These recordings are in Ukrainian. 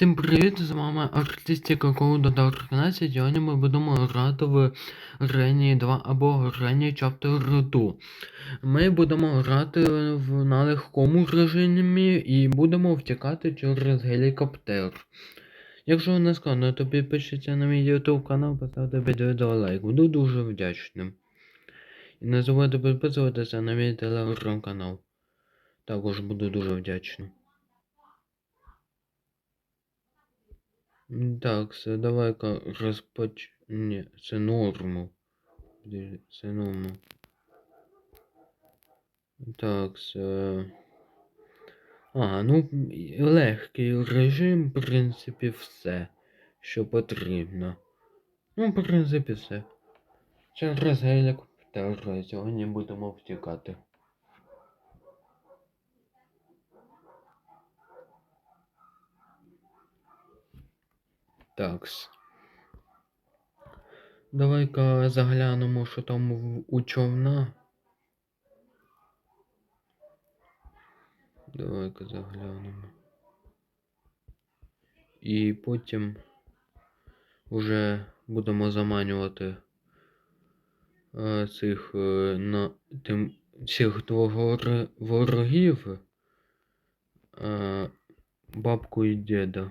Всім привіт, з вами артистика Коуда Dark 13. Сьогодні ми будемо грати в Грені 2 або Грені Chapter 2. Ми будемо грати в, на легкому режимі і будемо втікати через гелікоптер. Якщо не складно, то підпишіться на мій YouTube канал, поставте відео лайк. Буду дуже вдячним. І не забудьте підписуватися на мій телеграм-канал. Також буду дуже вдячним. Так, це давай-ка розпоч... Ні, це норму. Це норму. Так, це... А, ну, легкий режим, в принципі, все, що потрібно. Ну, в принципі, все. Через гелікоптер сьогодні будемо втікати. Такс. Давай-ка заглянемо, що там у човна. Давай-ка заглянемо. І потім вже будемо заманювати е, цих е, на тим цих двох ворогів. Е, бабку і діда.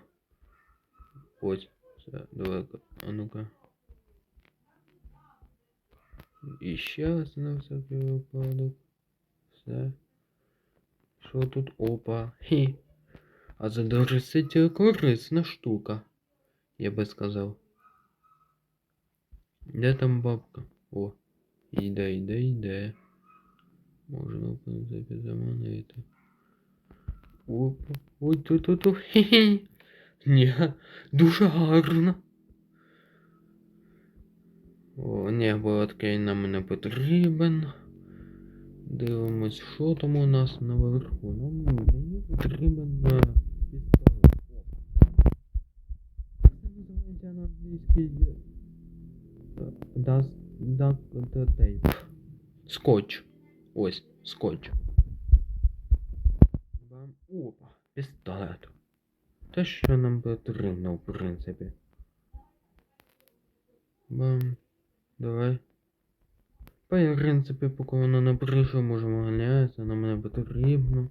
Ось. Це, давай-ка. А ну-ка. І ще раз на всякий випадок. Все. Що тут? Опа. Хі. А це досить корисна штука. Я би сказав. Де там бабка? О. Йде, йде, йде. Можна, в принципі, заманити. Опа. Ой, тут, тут, тут. Хі-хі. Ні, дуже гарно. О, ні, такий нам не потрібен. Дивимось, що там у нас наверху. Нам мені потрібен е. О. Це називається на англійській Dust Скотч. Ось, скотч. Опа, пістолет. Те, що нам потрібно, в принципі. Бам. Давай. По в принципі, поки вона не прийшла, можемо ганятися, нам не потрібно.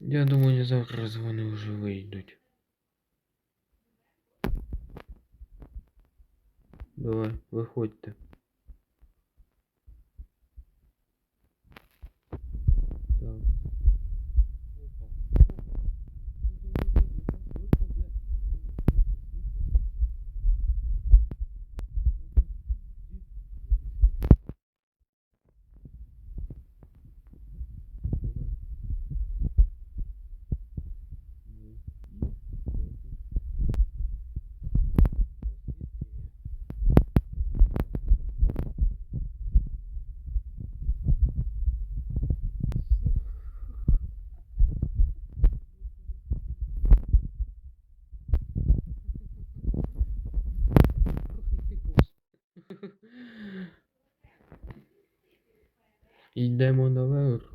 Я думаю, зараз вони вже вийдуть. Давай, виходьте. Так. Йдемо наверх.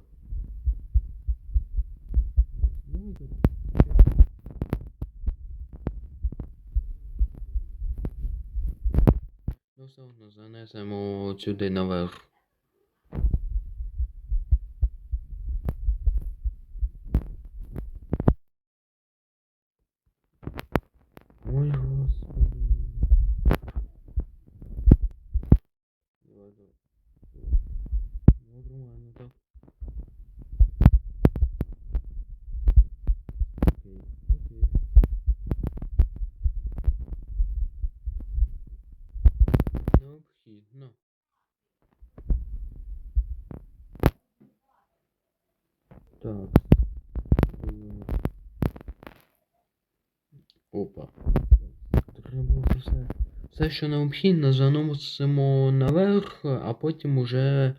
Ну все одно занесемо сюди наверх. Ой, господи. Давай, давай. Нормально так. Окей, окей. Необхідно. Так. Дивимось. Опа. Треба все. Все, що необхідно, заносимо наверх, а потім уже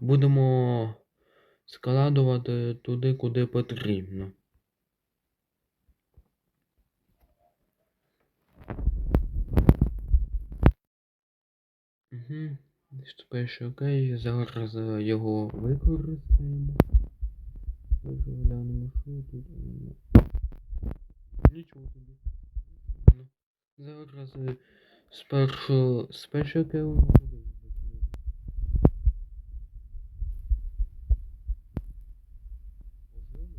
будемо складувати туди, куди потрібно. Угу. Ще окей, зараз е, його використаємо. Глянемо, що тут. Нічого собі. Зараз е, спершу спершу яке воно буде. Можливо?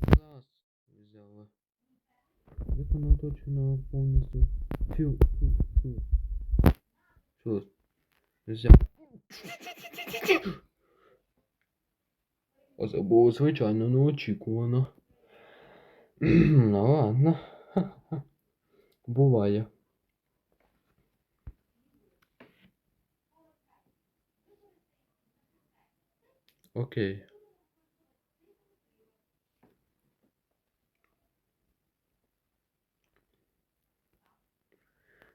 Клас взяла. Як воно точно повністю. Фу. Що? Взяв. А це було звичайно неочікувано. ну ладно. Буває. Окей.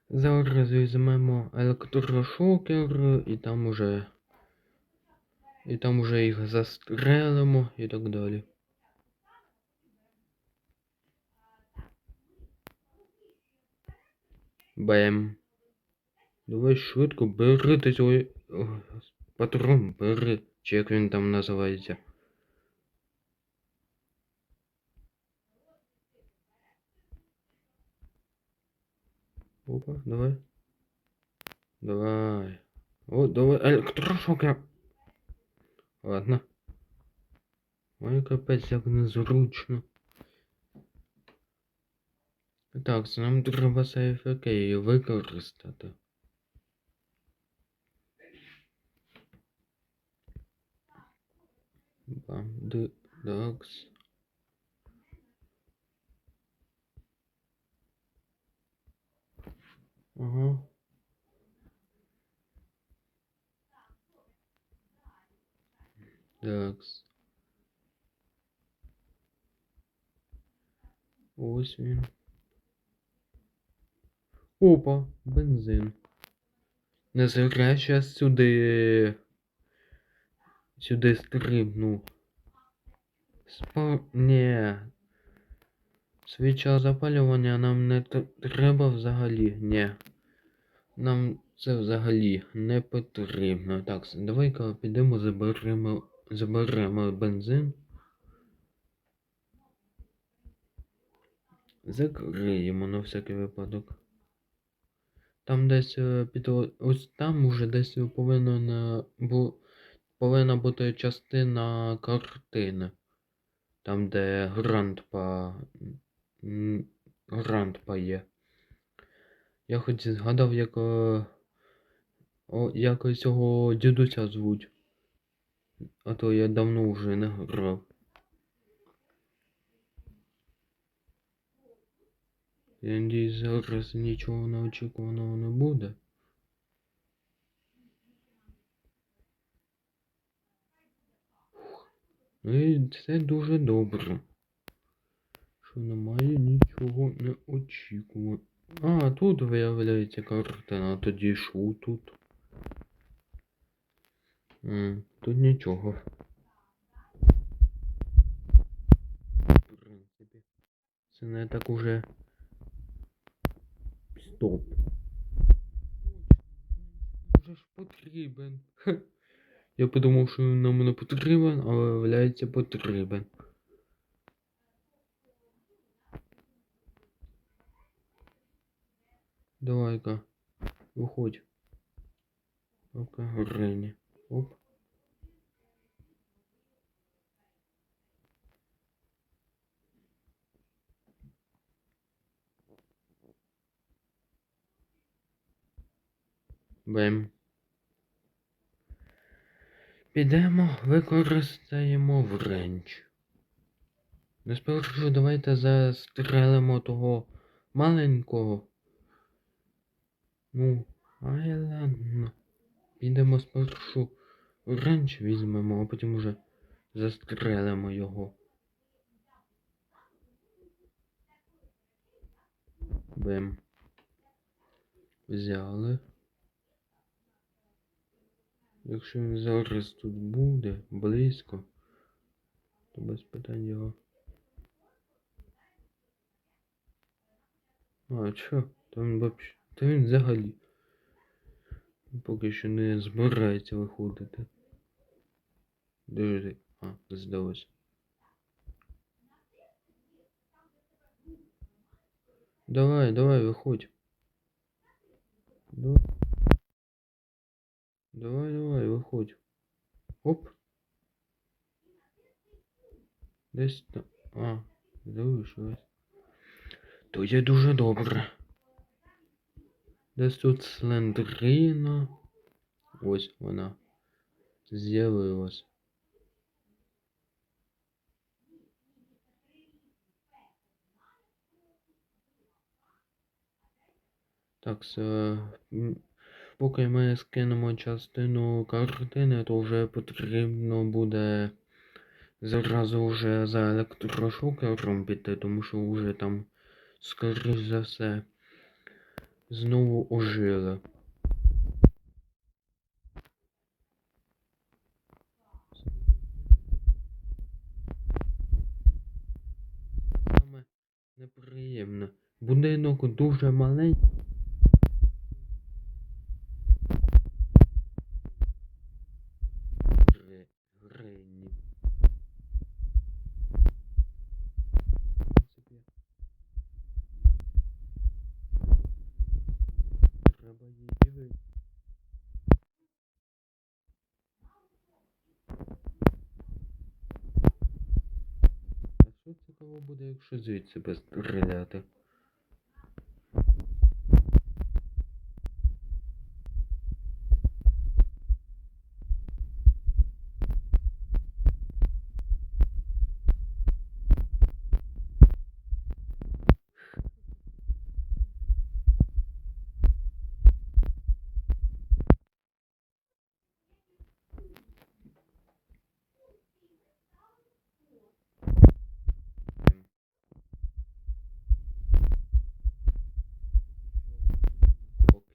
Зараз візьмемо електрошокер і там уже. І там уже їх застрелимо і так далі. Бем. Давай швидко бери ти цього. Патрон бери. Чи як він там називається. Опа, давай. Давай. О, давай, електрошокер. Ладно. Ой, капець, як незручно. Так, це нам треба сейф окей використати. Бам, дакс. Ага. Дакс. Ось він. Опа, бензин. Не зря щас сюди. Сюди стрибну. Спа... Ні. Свіча запалювання нам не треба взагалі. Ні. Нам це взагалі не потрібно. Так, давай-ка підемо заберемо, заберемо бензин. Закриємо на всякий випадок. Там десь е, під ось там уже десь повинна бу, повинна бути частина картини. Там, де грандпа. м, Грандпа є. Я хоч згадав, як. е, О, як цього дідуся звуть. А то я давно вже не грав. Я надіюсь, зараз нічого неочікуваного не буде. Ну і це дуже добре. Що немає нічого не неочікуваного. А, тут виявляється картина, тоді що тут? М, тут нічого. В принципі. Це не так уже. Стоп. Вже ж потрібен. Я подумав, що він нам не потрібен, але виявляється потрібен. Давай-ка. Виходь. Ока, Рені. Оп. Бем. Підемо, використаємо вренч. Спершу давайте застрелимо того маленького. Ну, ай ладно. Підемо спершу вренч візьмемо, а потім уже застрелимо його. Бем. Взяли. Якщо він зараз тут буде близько, То без питань його. А, чо? То він вообще. Та він взагалі. Поки що не збирається виходити. Де? А, здалося. Давай, давай, виходь. Давай. Давай, давай, виходь. Оп. Десь там. А, залишилось. То є дуже добре. Десь тут слендрина. Ось вона. З'явилась. Так. Поки ми скинемо частину картини, то вже потрібно буде зразу вже за електрошокером піти, тому що вже там, скоріш за все, знову ожили. Саме неприємно. Будинок дуже маленький. Гри- Грині. В принципі, Треба її ви. А що цікаво буде, якщо звідси постріляти?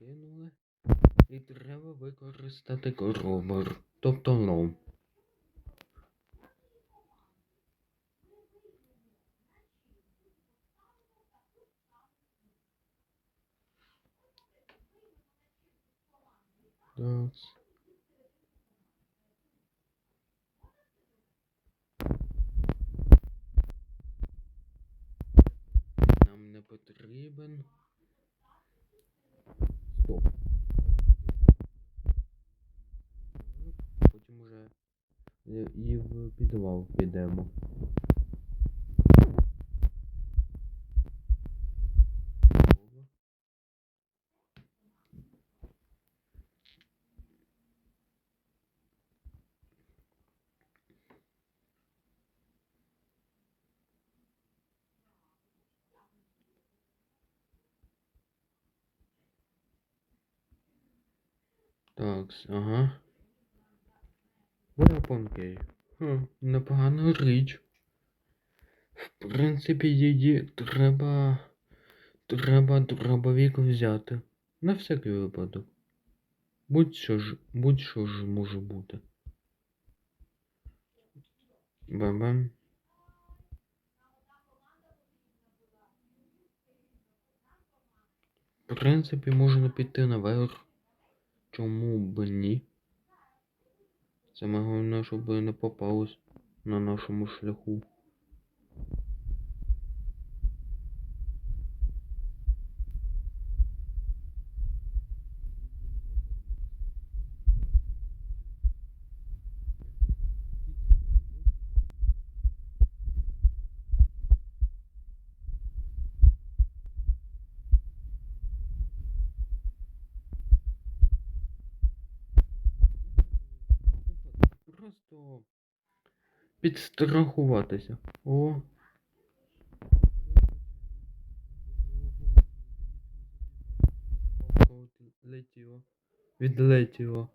Покинули. І треба використати коробор, тобто лом. Так. Нам не потрібен. Стоп. Потім уже е, і в підвал підемо. Так, ага. Weapon Хм, непогана річ. В принципі, її треба. Треба дробовик взяти. На всякий випадок. Будь-що ж, будь-що ж може бути. Бам-бам. В принципі, можна піти наверх. Чому б ні? Саме головне, щоб не попалось на нашому шляху. Підстрахуватися. О. Летіло. Відлетіло.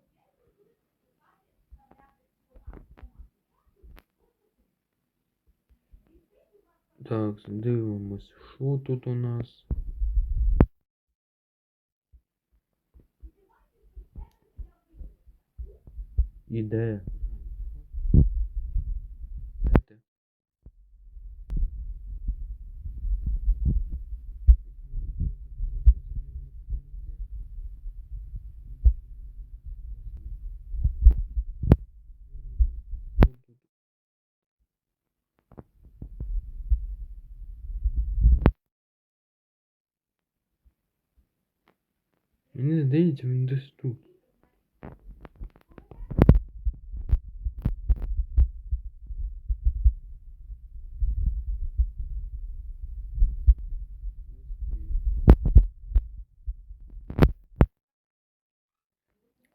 Так, дивимось, що тут у нас. Іде. Мені здається, він десь тут.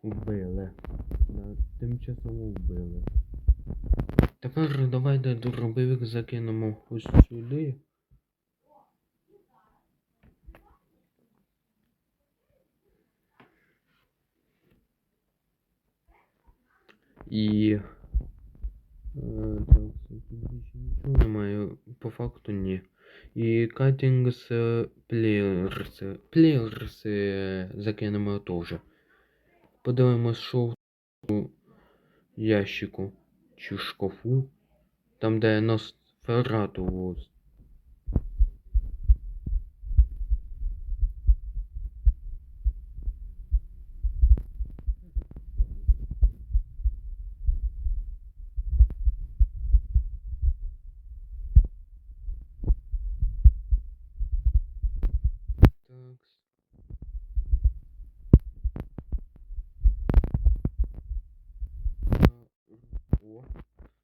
Вбили. Да, Тимчасово вбили. Тепер давайте дробовик закинемо ось сюди. І. Е, нічого немає. По факту ні. І катінгс плеєрс. Плеєрс закинемо теж. Подивимось, що в ящику чи шкафу. Там, де Носферату. Такс.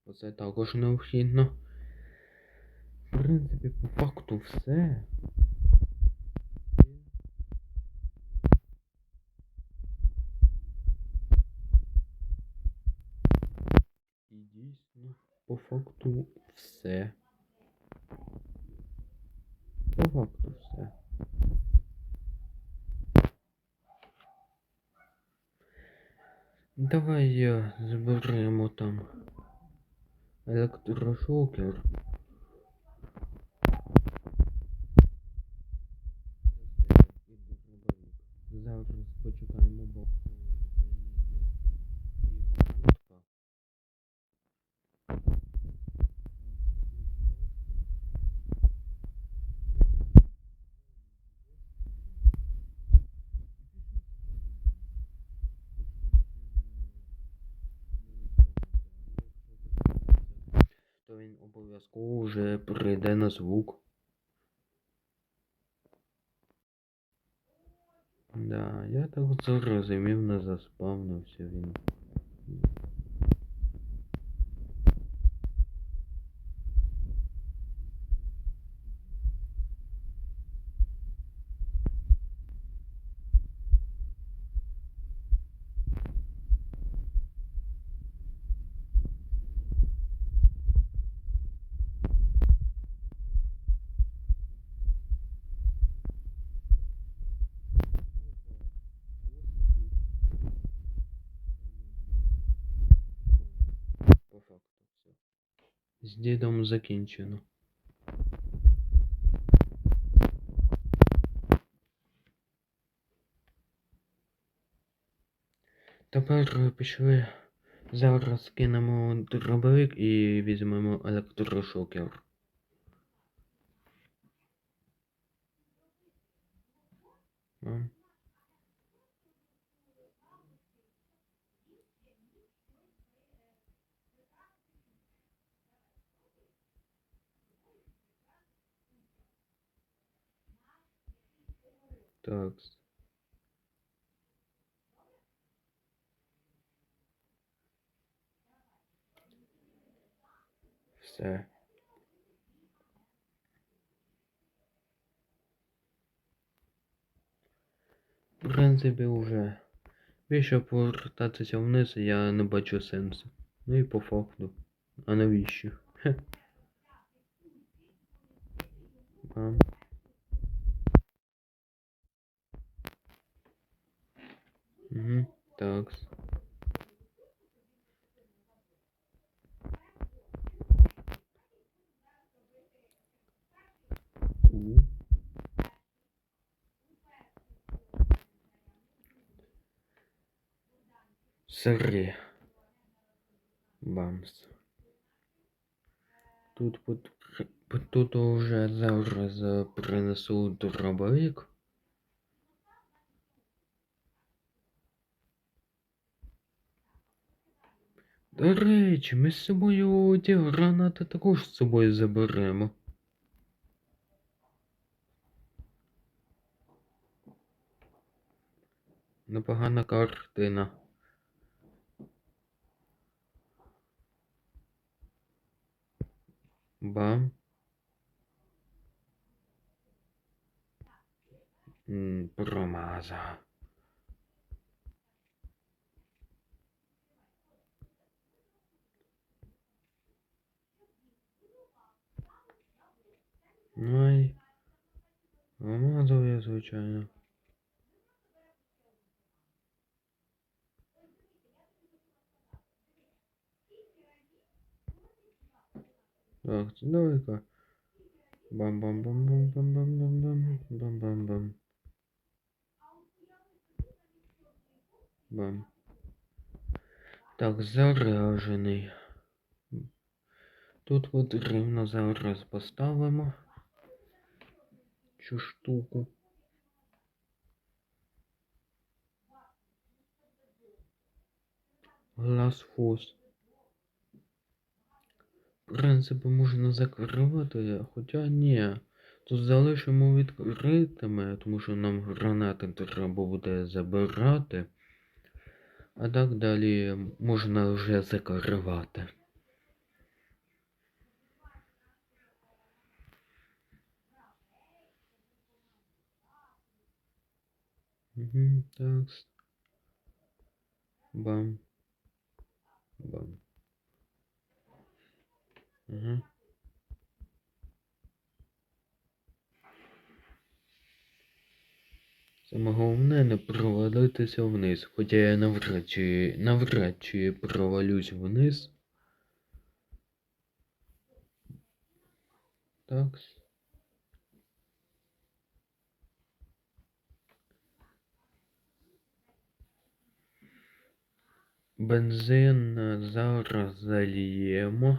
О, оце також необхідно. В принципі, по факту все. І дійсно, по факту все. По факту все. Давай я зберемо там електрошокер. Зараз почекаємо, бо то він обов'язково вже прийде звук. Да, я так зрозумів, не заспавнився він. Дідом закінчено. Тепер пішли. Зараз кинемо дробовик і візьмемо електрошокер. А? Так. Все. В принципі, вже. Більше повертатися вниз я не бачу сенсу. Ну і по факту. А навіщо? Хе. Бам. Угу, так. Сири. Бамс. Тут пот- тут уже зараз принесу дробовик. До речі, ми з собою ті гранати також з собою заберемо. Непогана картина. Бам. Промаза. Ай. Промазав я, звичайно. Так, це давай-ка. Бам-бам-бам-бам-бам-бам-бам-бам. Бам-бам-бам. Бам. Так, заряжений. Тут от рівно зараз поставимо цю штуку. Глаз фос. В принципі, можна закривати, хоча ні. Тут залишимо відкритими, тому що нам гранати треба буде забирати. А так далі можна вже закривати. Угу, так. Бам. Бам. Угу. Саме головне не провалитися вниз, хоча я навряд чи, навряд чи провалюсь вниз. Так. Бензин зараз заліємо.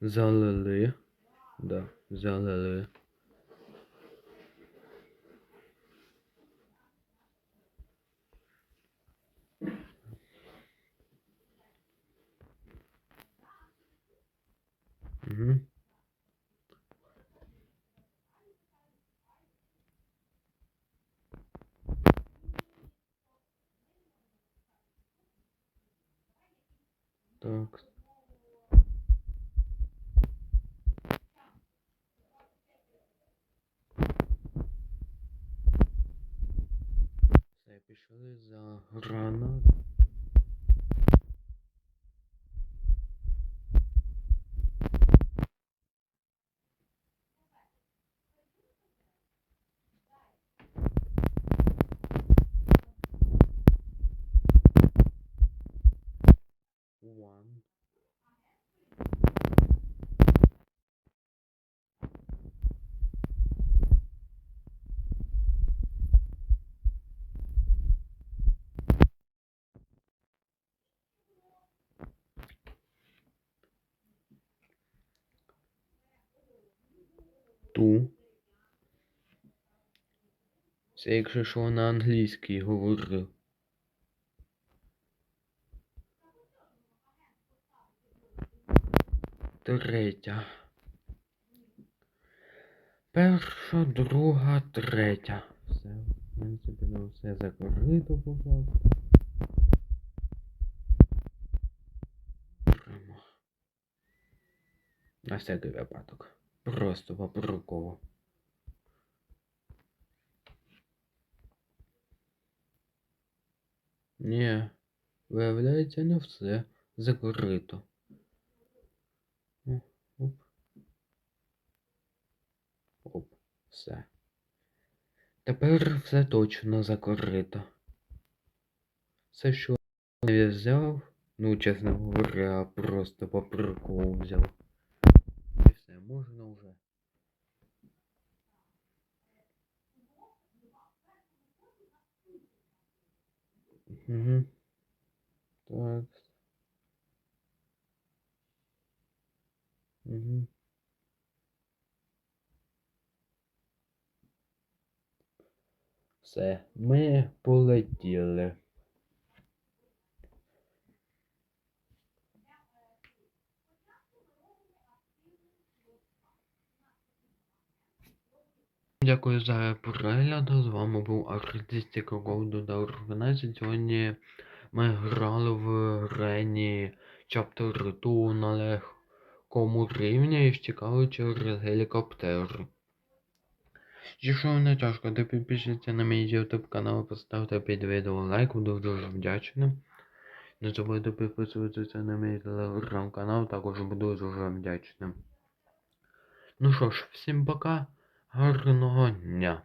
Залили. Да, залили. Угу. Так. Все, пішли за гранат. Ту. Це якщо що на англійській говорив. Третя. Перша, друга, третя. Все, в принципі, на все закрито по факту. Беремо. На всякий випадок. Просто приколу. Ні, виявляється, не все закрито. Оп. Оп, все. Тепер все точно закрито. Все, що я взяв, ну, чесно говоря, просто по взяв. Можна вже. Угу. Так. Угу. Все, ми полетіли. Дякую за перегляд. З вами був Артистик Road до 11. Сьогодні ми грали в Рені Chapter 2 на легкому рівні і втікали через гелікоптер. Якщо не тяжко, то підпишіться на мій YouTube канал, поставте під відео лайк, буду дуже вдячним. Не забудьте підписуватися на мій телеграм-канал, також буду дуже вдячним. Ну що ж, всім пока, гарного дня!